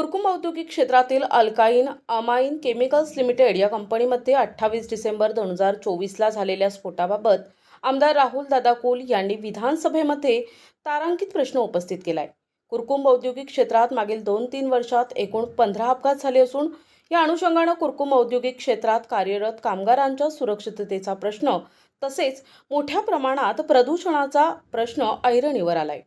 कुरकुम औद्योगिक क्षेत्रातील अल्काईन amine chemicals limited या कंपनीमध्ये अठ्ठावीस डिसेंबर दोन हजार चोवीसला झालेल्या स्फोटाबाबत आमदार राहुल दादा कोल यांनी विधानसभेमध्ये तारांकित प्रश्न उपस्थित केलाय. कुरकुंब औद्योगिक क्षेत्रात मागील दोन तीन वर्षात एकूण पंधरा अपघात झाले असून या अनुषंगानं कुरकुंब औद्योगिक क्षेत्रात कार्यरत कामगारांच्या सुरक्षिततेचा प्रश्न तसेच मोठ्या प्रमाणात प्रदूषणाचा प्रश्न ऐरणीवर आलाय.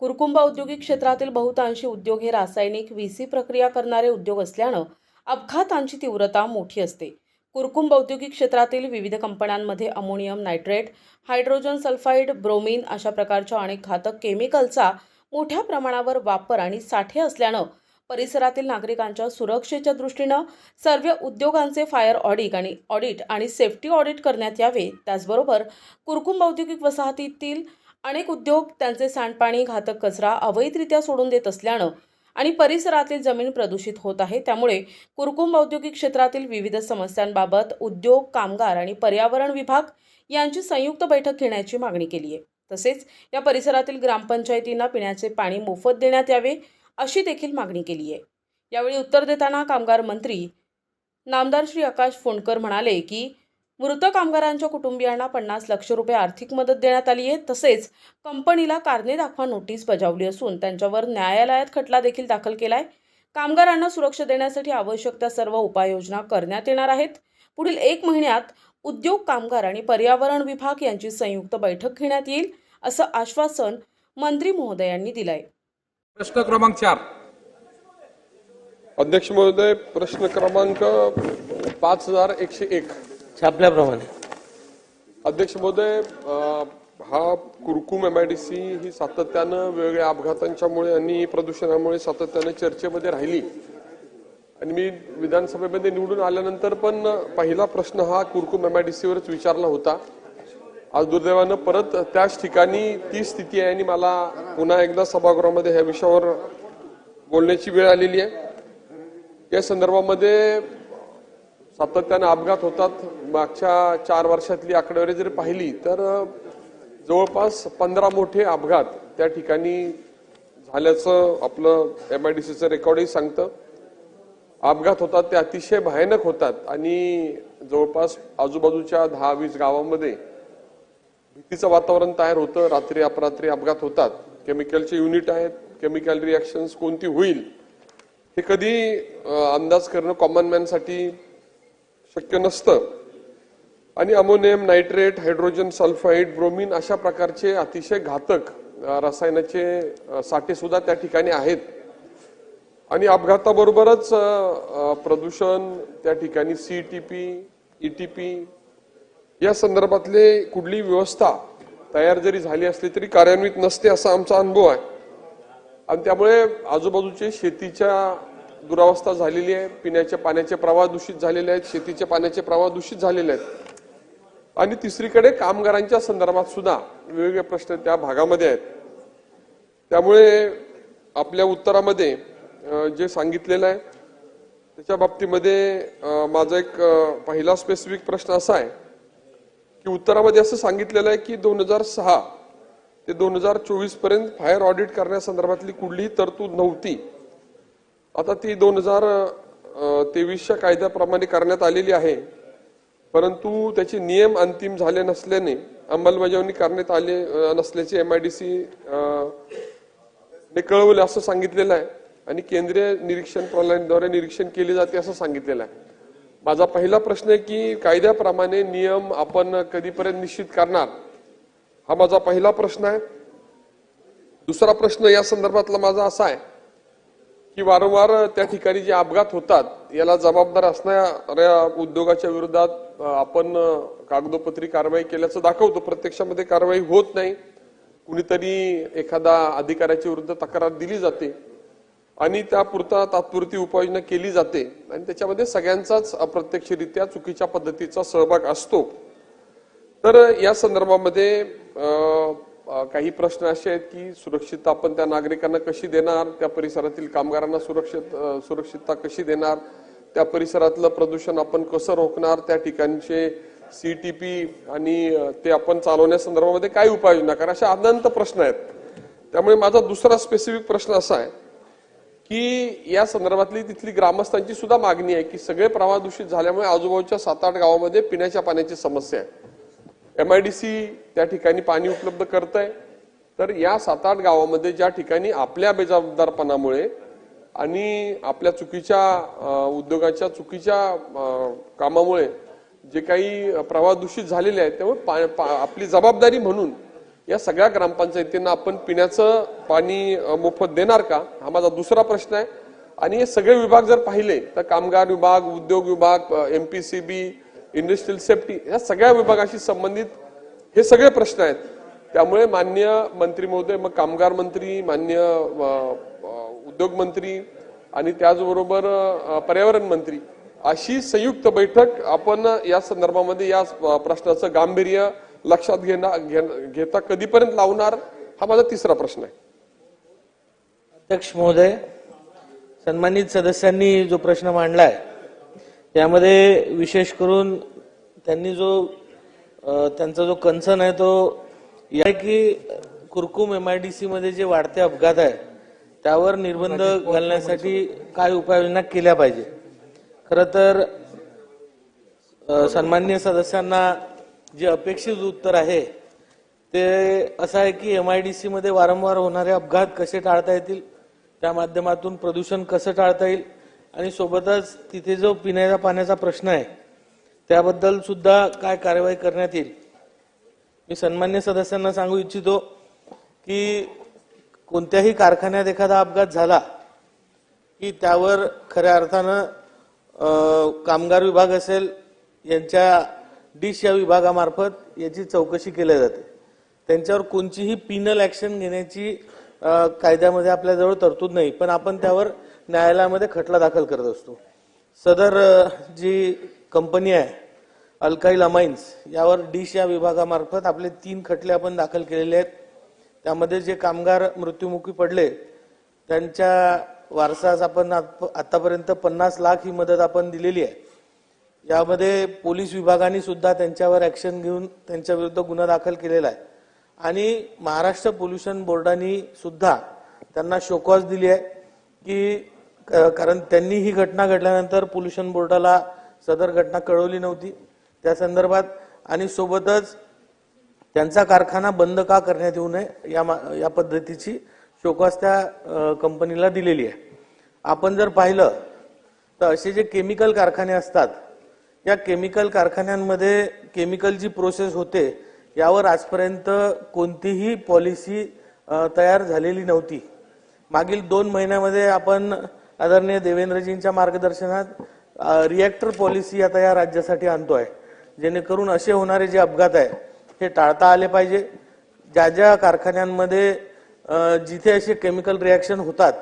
कुरकुंबा औद्योगिक क्षेत्रातील बहुतांशी उद्योग हे रासायनिक व्हीसी प्रक्रिया करणारे उद्योग असल्यानं अपघातांची तीव्रता मोठी असते. कुरकुंब औद्योगिक क्षेत्रातील विविध कंपन्यांमध्ये ammonium nitrate hydrogen sulphide bromine अशा प्रकारच्या अनेक घातक केमिकलचा मोठ्या प्रमाणावर वापर आणि साठे असल्यानं परिसरातील नागरिकांच्या सुरक्षेच्या दृष्टीनं सर्व उद्योगांचे फायर ऑडिट आणि ऑडिट आणि सेफ्टी ऑडिट करण्यात यावे. त्याचबरोबर कुरकुंब औद्योगिक वसाहतीतील अनेक उद्योग त्यांचे सांडपाणी घातक कचरा अवैधरित्या सोडून देत असल्यानं आणि परिसरातील जमीन प्रदूषित होत आहे त्यामुळे कुरकुंब औद्योगिक क्षेत्रातील विविध समस्यांबाबत उद्योग कामगार आणि पर्यावरण विभाग यांची संयुक्त बैठक घेण्याची मागणी केली आहे तसेच या परिसरातील ग्रामपंचायतींना पिण्याचे पाणी मोफत देण्यात यावे अशी देखील मागणी केली आहे यावेळी उत्तर देताना कामगार मंत्री नामदार श्री आकाश फोंडकर म्हणाले की मृत कामगारांच्या कुटुंबियांना पन्नास लक्ष रुपये आर्थिक मदत देण्यात आली आहे. तसेच कंपनीला कारणे दाखवा नोटीस बजावली असून त्यांच्यावर न्यायालयात खटला देखील दाखल केलाय. कामगारांना सुरक्षा देण्यासाठी आवश्यक त्या सर्व उपाययोजना करण्यात येणार आहेत. पुढील एक महिन्यात उद्योग कामगार आणि पर्यावरण विभाग यांची संयुक्त बैठक घेण्यात येईल असं आश्वासन मंत्री महोदयांनी दिलंय. प्रश्न क्रमांक चार. अध्यक्ष महोदय प्रश्न क्रमांक पाच हजार एकशे एक. छापल्याप्रमाणे अध्यक्ष महोदय हा कुरकुम एमआयडीसी ही सातत्यानं वेगवेगळ्या अपघातांच्यामुळे आणि प्रदूषणामुळे सातत्यानं चर्चेमध्ये राहिली. आणि मी विधानसभेमध्ये निवडून आल्यानंतर पण पहिला प्रश्न हा कुरकुम एमआयडीसीवरच विचारला होता. आज दुर्दैवानं परत त्याच ठिकाणी ती स्थिती आहे आणि मला पुन्हा एकदा सभागृहामध्ये ह्या विषयावर बोलण्याची वेळ आलेली आहे. या संदर्भामध्ये सातत्यानं अपघात होतात. मागच्या चार वर्षातली आकडेवारी जर पाहिली तर जवळपास पंधरा मोठे अपघात त्या ठिकाणी झाल्याचं आपलं एम आय डी सीचं रेकॉर्डही सांगतं. अपघात होतात ते अतिशय भयानक होतात आणि जवळपास आजूबाजूच्या दहा वीस गावामध्ये भीतीचं वातावरण तयार होतं. रात्री अपरात्री अपघात होतात. केमिकलचे युनिट आहेत. केमिकल रिॲक्शन्स कोणती होईल हे कधी अंदाज करणं कॉमन मॅनसाठी शक्य नसतं. आणि ammonium nitrate hydrogen sulphide bromine अशा प्रकारचे अतिशय घातक रसायनाचे साठे सुद्धा त्या ठिकाणी आहेत. आणि अपघाताबरोबरच प्रदूषण त्या ठिकाणी C T P E T P या संदर्भातले कुठली व्यवस्था तयार जरी झाली असली तरी कार्यान्वित नसते असा आमचा अनुभव आहे. आणि त्यामुळे आजूबाजूचे शेतीच्या दुरावस्था झालेली आहे पिण्याच्या पाण्याचे प्रवाह दूषित झालेले आहेत शेतीच्या पाण्याचे प्रवाह दूषित झालेले आहेत. आणि तिसरीकडे कामगारांच्या संदर्भात सुद्धा वेगवेगळे प्रश्न त्या भागामध्ये आहेत. त्यामुळे आपल्या उत्तरामध्ये जे सांगितलेलं आहे त्याच्या बाबतीमध्ये माझा एक पहिला स्पेसिफिक प्रश्न असा आहे की उत्तरामध्ये असं सांगितलेलं आहे की दोन हजार सहा ते दोन हजार चोवीसपर्यंत फायर ऑडिट करण्यासंदर्भातली कुठलीही तरतूद नव्हती. आता ती दोन हजार तेवीसच्या कायद्याप्रमाणे करण्यात आलेली आहे. परंतु त्याचे नियम अंतिम झाले नसल्याने अंमलबजावणी करण्यात आले नसल्याचे एम आय डी सी ने कळवले असं सांगितलेलं आहे. आणि केंद्रीय निरीक्षण प्रणालीद्वारे निरीक्षण केले जाते असं सांगितलेलं आहे. माझा पहिला प्रश्न आहे की कायद्याप्रमाणे नियम आपण कधीपर्यंत निश्चित करणार? हा माझा पहिला प्रश्न आहे. दुसरा प्रश्न या संदर्भातला माझा असा आहे. की वारंवार त्या ठिकाणी जे अपघात होतात याला जबाबदार असणाऱ्या उद्योगाच्या विरोधात आपण कागदोपत्री कारवाई केल्याचं दाखवतो. प्रत्यक्षामध्ये कारवाई होत नाही. कुणीतरी एखादा अधिकाऱ्याच्या विरुद्ध तक्रार दिली जाते आणि त्यापुरता तात्पुरती उपाययोजना केली जाते आणि त्याच्यामध्ये सगळ्यांचाच अप्रत्यक्षरित्या चुकीच्या पद्धतीचा सहभाग असतो. तर या संदर्भामध्ये काही प्रश्न असे आहेत की सुरक्षितता आपण त्या नागरिकांना कशी देणार? त्या परिसरातील कामगारांना सुरक्षित सुरक्षितता कशी देणार? त्या परिसरातलं प्रदूषण आपण कसं रोखणार? त्या ठिकाणचे सी टी पी आणि ते आपण चालवण्यासंदर्भामध्ये काय उपाययोजना करा? अशा अनंत प्रश्न आहेत. त्यामुळे माझा दुसरा स्पेसिफिक प्रश्न असा आहे की या संदर्भातली तिथली ग्रामस्थांची सुद्धा मागणी आहे की सगळे प्रवाह दूषित झाल्यामुळे आजूबाजूच्या सात आठ गावामध्ये पिण्याच्या पाण्याची समस्या आहे. एमआयडीसी त्या ठिकाणी पाणी उपलब्ध करत आहे तर या सात आठ गावामध्ये ज्या ठिकाणी आपल्या बेजबाबदारपणामुळे आणि आपल्या चुकीच्या उद्योगाच्या चुकीच्या कामामुळे जे काही प्रवाह दूषित झालेले आहेत त्यामुळे पा- पा- आपली जबाबदारी म्हणून या सगळ्या ग्रामपंचायतींना आपण पिण्याचं पाणी मोफत देणार का? हा माझा दुसरा प्रश्न आहे. आणि हे सगळे विभाग जर पाहिले तर कामगार विभाग उद्योग विभाग M P C B industrial safety या सगळ्या विभागाशी संबंधित हे सगळे प्रश्न आहेत. त्यामुळे मान्य मंत्री महोदय मग कामगार मंत्री मान्य उद्योग मंत्री आणि त्याचबरोबर पर्यावरण मंत्री अशी संयुक्त बैठक आपण या संदर्भामध्ये या प्रश्नाचं गांभीर्य लक्षात घेणार घेता कधीपर्यंत लावणार हा माझा तिसरा प्रश्न आहे. अध्यक्ष महोदय सन्मानित सदस्यांनी जो प्रश्न मांडलाय यामध्ये विशेष करून त्यांनी जो त्यांचा जो कन्सर्न आहे तो या की कुरकुम एमआयडीसी मध्ये जे वाढते अपघात आहे त्यावर निर्बंध घालण्यासाठी काय उपाययोजना केल्या पाहिजे? खर तर सन्मान्य सदस्यांना जे अपेक्षित उत्तर आहे ते असं आहे की एम आय डी मध्ये वारंवार होणारे अपघात कसे टाळता येतील? त्या माध्यमातून प्रदूषण कसं टाळता येईल? आणि सोबतच तिथे जो पिण्याच्या पाण्याचा प्रश्न आहे त्याबद्दल सुद्धा काय कार्यवाही करण्यात येईल? मी सन्मान्य सदस्यांना सांगू इच्छितो की कोणत्याही कारखान्यात एखादा अपघात झाला की त्यावर खऱ्या अर्थानं कामगार विभाग असेल यांच्या डिश या विभागामार्फत याची चौकशी केली जाते. त्यांच्यावर कोणतीही पिनल ऍक्शन घेण्याची कायद्यामध्ये आपल्याजवळ तरतूद नाही. पण आपण त्यावर न्यायालयामध्ये खटला दाखल करत असतो. सदर जी कंपनी आहे अल्काईल अमाइन्स यावर डिश या विभागामार्फत आपले तीन खटले आपण दाखल केलेले आहेत. त्यामध्ये जे कामगार मृत्युमुखी पडले त्यांच्या वारसास आपण आतापर्यंत पन्नास लाख ही मदत आपण दिलेली आहे. यामध्ये पोलीस विभागाने सुद्धा त्यांच्यावर ऍक्शन घेऊन त्यांच्या विरुद्ध गुन्हा दाखल केलेला आहे. आणि महाराष्ट्र पोल्युशन बोर्डाने सुद्धा त्यांना शोकॉज दिली आहे की कारण त्यांनी ही घटना घडल्यानंतर पोल्युशन बोर्डाला सदर घटना कळवली नव्हती. त्या संदर्भात आणि सोबतच त्यांचा कारखाना बंद का करण्यात येऊ नये या मा- या पद्धतीची शोकास त्या कंपनीला दिलेली आहे. आपण जर पाहिलं तर असे जे केमिकल कारखाने असतात या केमिकल कारखान्यांमध्ये केमिकलची प्रोसेस होते यावर आजपर्यंत कोणतीही पॉलिसी तयार झालेली नव्हती. मागील दोन महिन्यामध्ये आपण आदरणीय देवेंद्रजींच्या मार्गदर्शनात रिॲक्टर पॉलिसी आता या राज्यासाठी आणतोय. जेणेकरून असे होणारे जे अपघात आहे हे टाळता आले पाहिजे. ज्या ज्या कारखान्यांमध्ये जिथे असे केमिकल रिॲक्शन होतात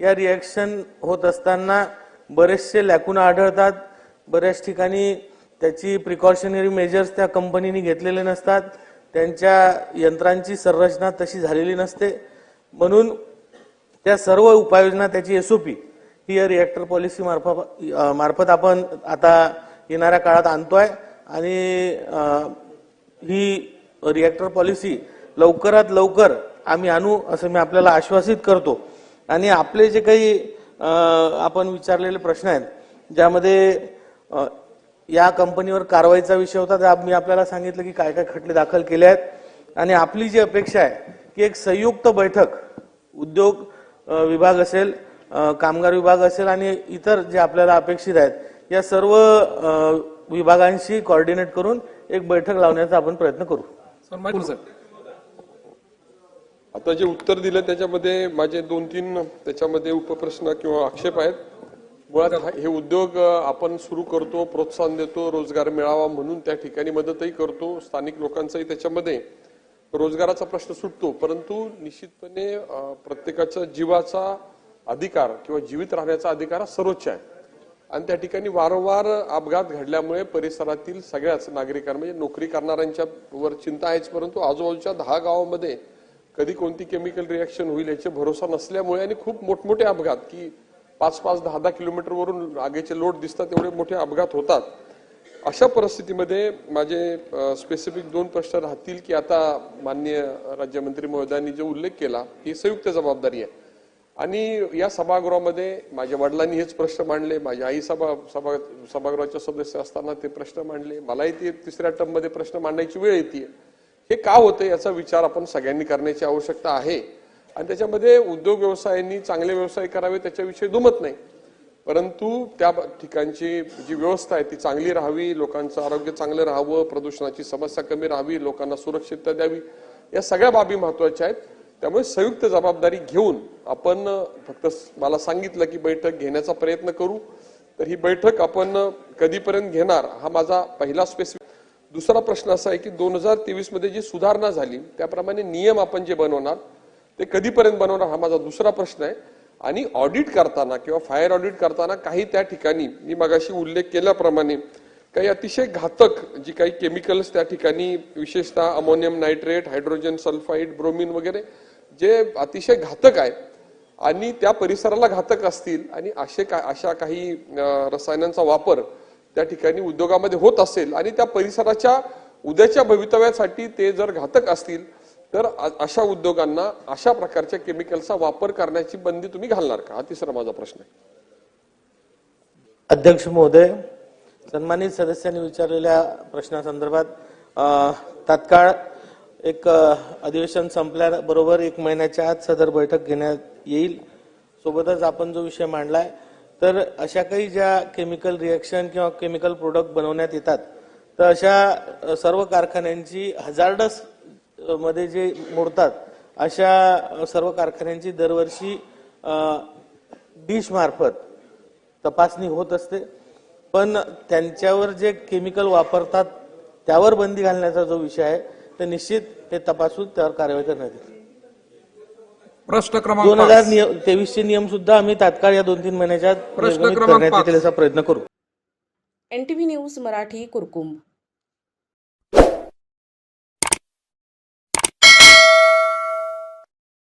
या रिॲक्शन होत असताना बरेचसे लॅकुना आढळतात. बऱ्याच ठिकाणी त्याची प्रिकॉशनरी मेजर्स त्या कंपनीने घेतलेले नसतात. त्यांच्या यंत्रांची संरचना तशी झालेली नसते. म्हणून त्या सर्व उपाययोजना त्याची एसओपी ही या रिॲक्टर पॉलिसी मार्फत मार्फत आपण आता येणाऱ्या काळात आणतोय आणि ही रिॲक्टर पॉलिसी लवकरात लवकर आम्ही आणू असं मी आपल्याला आश्वासित करतो. आणि आपले जे काही आपण विचारलेले प्रश्न आहेत ज्यामध्ये या कंपनीवर कारवाईचा विषय होता तर मी आपल्याला सांगितलं की काय काय खटले दाखल केले आहेत. आणि आपली जी अपेक्षा आहे की एक संयुक्त बैठक उद्योग विभाग असेल कामगार विभाग असेल आणि इतर जे आपल्याला अपेक्षित आहेत या सर्व विभागांशी कॉर्डिनेट करून एक बैठक लावण्याचा आपण प्रयत्न करू. सर आता जे उत्तर दिलं त्याच्यामध्ये माझे दोन तीन त्याच्यामध्ये उपप्रश्न किंवा आक्षेप आहेत. मुळात हा- हे उद्योग आपण सुरू करतो प्रोत्साहन देतो रोजगार मिळावा म्हणून त्या ठिकाणी मदतही करतो. स्थानिक लोकांचाही त्याच्यामध्ये रोजगाराचा प्रश्न सुटतो. परंतु निश्चितपणे प्रत्येकाच्या जीवाचा अधिकार किंवा जीवित राहण्याचा अधिकार हा सर्वोच्च आहे. आणि त्या ठिकाणी वारंवार अपघात घडल्यामुळे परिसरातील सगळ्याच नागरिकांना म्हणजे नोकरी करणाऱ्यांच्या वर चिंता आहेच परंतु आजूबाजूच्या दहा गावामध्ये कधी कोणती केमिकल रिॲक्शन होईल याचे भरोसा नसल्यामुळे आणि खूप मोठमोठे अपघात की पाच पाच दहा दहा किलोमीटरवरून आगेचे लोट दिसतात एवढे मोठे अपघात होतात. अशा परिस्थितीमध्ये माझे स्पेसिफिक दोन प्रश्न राहतील की आता मान्य राज्यमंत्री महोदयांनी जो उल्लेख केला ही संयुक्त जबाबदारी आहे. आणि या सभागृहामध्ये माझ्या वडिलांनी हेच प्रश्न मांडले माझ्या आई सभा सभा सभागृहाच्या सदस्य असताना ते प्रश्न मांडले. मलाही ते तिसऱ्या टर्ममध्ये प्रश्न मांडण्याची वेळ येते. हे का होतं याचा विचार आपण सगळ्यांनी करण्याची आवश्यकता आहे. आणि त्याच्यामध्ये उद्योग व्यवसायांनी चांगले व्यवसाय करावे त्याच्याविषयी दुमत नाही. परंतु त्या ठिकाणची जी व्यवस्था आहे ती चांगली राहावी लोकांचं आरोग्य चांगलं राहावं प्रदूषणाची समस्या कमी राहावी लोकांना सुरक्षितता द्यावी या सगळ्या बाबी महत्त्वाच्या आहेत. त्यामुळे संयुक्त जबाबदारी घेऊन आपण फक्त मला सांगितलं की बैठक घेण्याचा प्रयत्न करू. तर ही बैठक आपण कधीपर्यंत घेणार हा माझा पहिला स्पेसिफिक दुसरा प्रश्न असा आहे की दोन हजार तेवीसमध्ये जी सुधारणा झाली त्याप्रमाणे नियम आपण जे बनवणार ते कधीपर्यंत बनवणार हा माझा दुसरा प्रश्न आहे. आणि ऑडिट करताना किंवा फायर ऑडिट करताना काही त्या ठिकाणी मी मगाशी उल्लेख केल्याप्रमाणे काही अतिशय घातक जी काही केमिकल्स त्या ठिकाणी विशेषतः ammonium nitrate hydrogen sulphide bromine वगैरे जे अतिशय घातक आहे आणि त्या परिसराला घातक असतील आणि असे का अशा काही रसायनांचा वापर त्या ठिकाणी उद्योगामध्ये होत असेल आणि त्या परिसराच्या उद्याच्या भवितव्यासाठी ते जर घातक असतील तर अशा उद्योगांना अशा प्रकारच्या केमिकलचा वापर करण्याची बंदी तुम्ही घालणार का? हा तिसरा माझा प्रश्न आहे. अध्यक्ष महोदय सन्मानित सदस्यांनी विचारलेल्या प्रश्नासंदर्भात तात्काळ एक अधिवेशन संपल्याबरोबर एक महिन्याच्या आत सदर बैठक घेण्यात येईल. सोबतच आपण जो विषय मांडलाय तर अशा काही ज्या केमिकल रिएक्शन किंवा केमिकल प्रोडक्ट बनवण्यात येतात तर अशा सर्व कारखान्यांची हजार्डसमध्ये जे मोडतात अशा सर्व कारखान्यांची दरवर्षी डिश मार्फत तपासणी होत असते. पण त्यांच्यावर जे केमिकल वापरतात त्यावर बंदी घालण्याचा जो विषय आहे तर निश्चित ते तपासून त्यावर कारवाई करण्यात येईल. प्रश्न क्रमांक दोन हजार पाच. तेवीसचे नियम सुद्धा आम्ही तात्काळ या दोन तीन महिन्याच्या प्रश्न क्रमांक करण्यात. येतील असा प्रयत्न करू. N T V news Marathi Kurkumbh